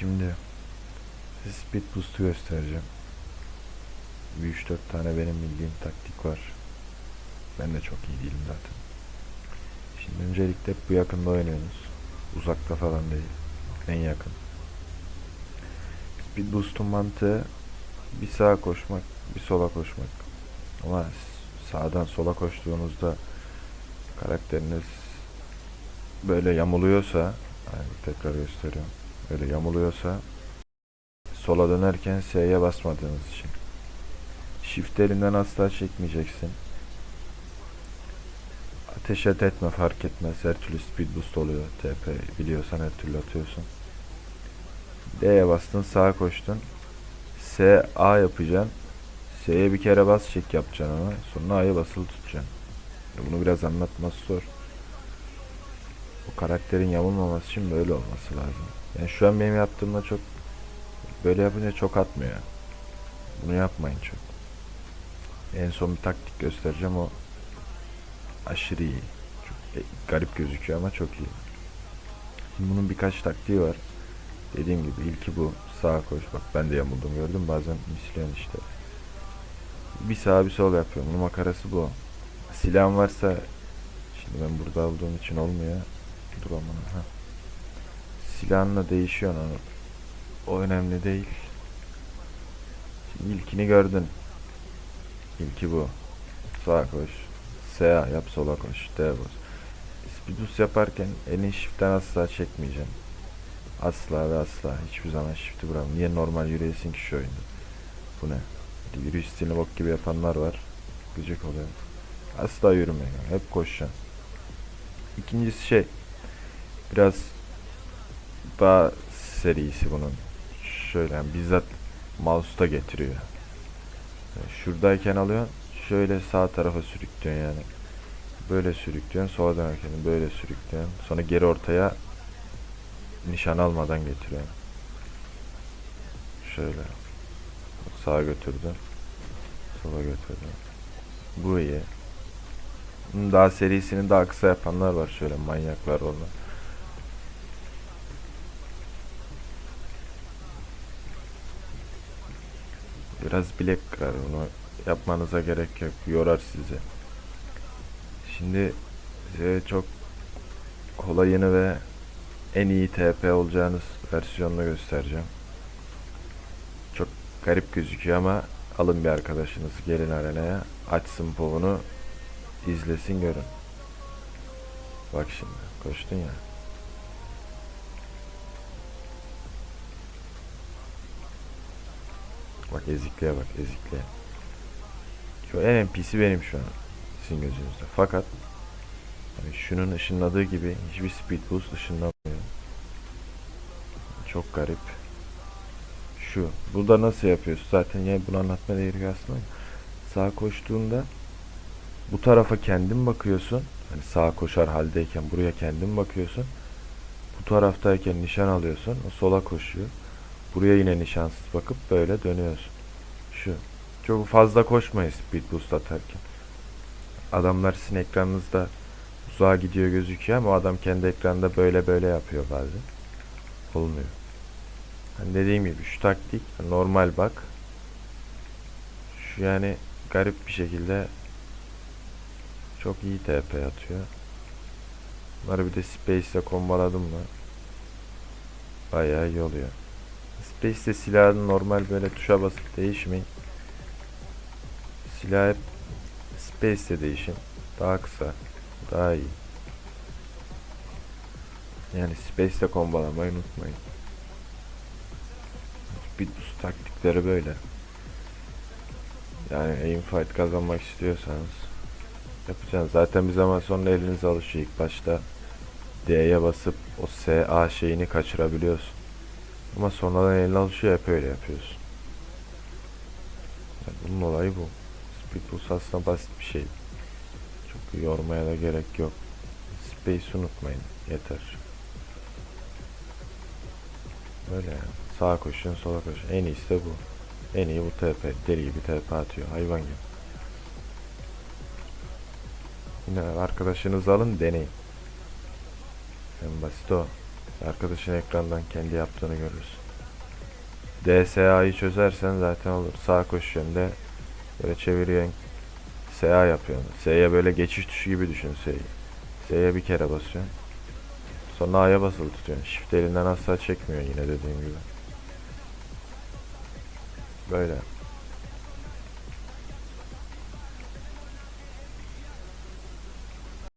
Şimdi speed boost'u göstereceğim. Bir 3-4 tane benim bildiğim taktik var. Ben de çok iyi değilim zaten. Şimdi öncelikle bu yakında oynuyorsunuz. Uzakta falan değil. En yakın. Speed boost'un mantığı bir sağa koşmak, bir sola koşmak. Ama sağdan sola koştuğunuzda karakteriniz böyle yamuluyorsa yani tekrar gösteriyorum. Böyle yamuluyorsa sola dönerken S'ye basmadığınız için. Shift elinden asla çekmeyeceksin. Ateş et etme fark etmez. Her türlü speed boost oluyor. TP biliyorsan her türlü atıyorsun. D'ye bastın sağa koştun. S A yapacaksın. S'ye bir kere bas çek yapacaksın ama sonra A'ya basılı tutacaksın. Bunu biraz anlatması zor. Bu karakterin yamulmaması için böyle olması lazım. Yani şu an benim yaptığımda çok böyle yapınca çok atmıyor. Bunu yapmayın çok. En son bir taktik göstereceğim o aşırı iyi. Çok e, garip gözüküyor ama çok iyi. Şimdi bunun birkaç taktiği var. Dediğim gibi ilki bu. Sağa koş. Bak ben de yamuldum gördüm. Bazen misliyorsun işte. Bir sağa bir sol yapıyorum. Bunun makarası bu. Silahım varsa şimdi ben burada olduğum için olmuyor. Dur aman ha. Silahınla değişiyor onu. O önemli değil. Şimdi ilkini gördün. İlki bu. Sağa koş. SA yap sola koş. D bas. Speedus yaparken elini shift'ten asla çekmeyeceğim. Asla ve asla. Hiçbir zaman shift'i bırakma. Niye normal yürüyesin ki şu oyunda? Bu ne? Yürüyüş stilini bok gibi yapanlar var. Gıcık oluyor. Asla yürümeyin. Hep koşacaksın. İkincisi şey. Biraz daha serisi bunun. Şöyle yani bizzat mouse'da getiriyor. Yani şuradayken alıyorsun. Şöyle sağ tarafa sürüklüyorsun yani. Böyle sürüklüyorsun. Sola dönerken böyle sürüklüyorsun. Sonra geri ortaya nişan almadan getiriyorsun. Şöyle. Sağa götürdün. Sola götürdün. Bu iyi. Daha serisini daha kısa yapanlar var. Şöyle manyaklar onlar. Biraz bilek kırar bunu yapmanıza gerek yok. Yorar sizi. Şimdi size çok kolayını ve en iyi TP olacağınız versiyonunu göstereceğim. Çok garip gözüküyor ama alın bir arkadaşınızı gelin arenaya açsın povunu izlesin görün. Bak şimdi koştun ya. Bak ezikliğe bak ezikliğe. Şu en NPC benim şu an sizin gözünüzde. Fakat hani şunun ışınladığı gibi hiçbir speed boost ışınlamıyor. Çok garip. Şu. Burada nasıl yapıyorsun? Zaten yani bunu anlatma değeri aslında. Sağa koştuğunda bu tarafa kendin bakıyorsun. Hani sağa koşar haldeyken buraya kendin bakıyorsun. Bu taraftayken nişan alıyorsun. O sola koşuyor. Buraya yine nişansız bakıp böyle dönüyorsun. Şu. Çok fazla koşmayın speed boost atarken. Adamlar sizin ekranınızda uzağa gidiyor gözüküyor ama adam kendi ekranında böyle böyle yapıyor bazen. Olmuyor. Hani dediğim gibi şu taktik normal bak. Şu yani garip bir şekilde çok iyi TP atıyor. Bunları bir de Space ile kombaladım mı bayağı iyi oluyor. Space'de silahın normal böyle tuşa basıp değişmeyin. Silah hep Space'de değişin. Daha kısa, daha iyi. Yani Space'de kombalamayı unutmayın. Boost taktikleri böyle. Yani aim fight kazanmak istiyorsanız yapacaksınız. Zaten bir zaman sonra eliniz alışıyor. İlk başta D'ye basıp o SA şeyini kaçırabiliyorsun. Ama sonradan eline alışıyor hep öyle yapıyorsun. Yani bunun olayı bu. Speed boost aslında basit bir şey. Çok yormaya da gerek yok. Space unutmayın. Yeter. Böyle yani. Sağa koşun sola koşun. En iyisi de bu. En iyi bu TP. Deli gibi TP atıyor. Hayvan gibi. Yine arkadaşınızı alın deneyin. En basit o. Arkadaşın ekrandan kendi yaptığını görürsün. DSA'yı çözersen zaten olur. Sağ koşuyorsun böyle çeviriyorsun. SA yapıyorsun. S'ye böyle geçiş tuşu gibi düşün S'yi. S'ye bir kere basıyorsun. Sonra A'ya basılı tutuyorsun. Shift elinden asla çekmiyor yine dediğim gibi. Böyle.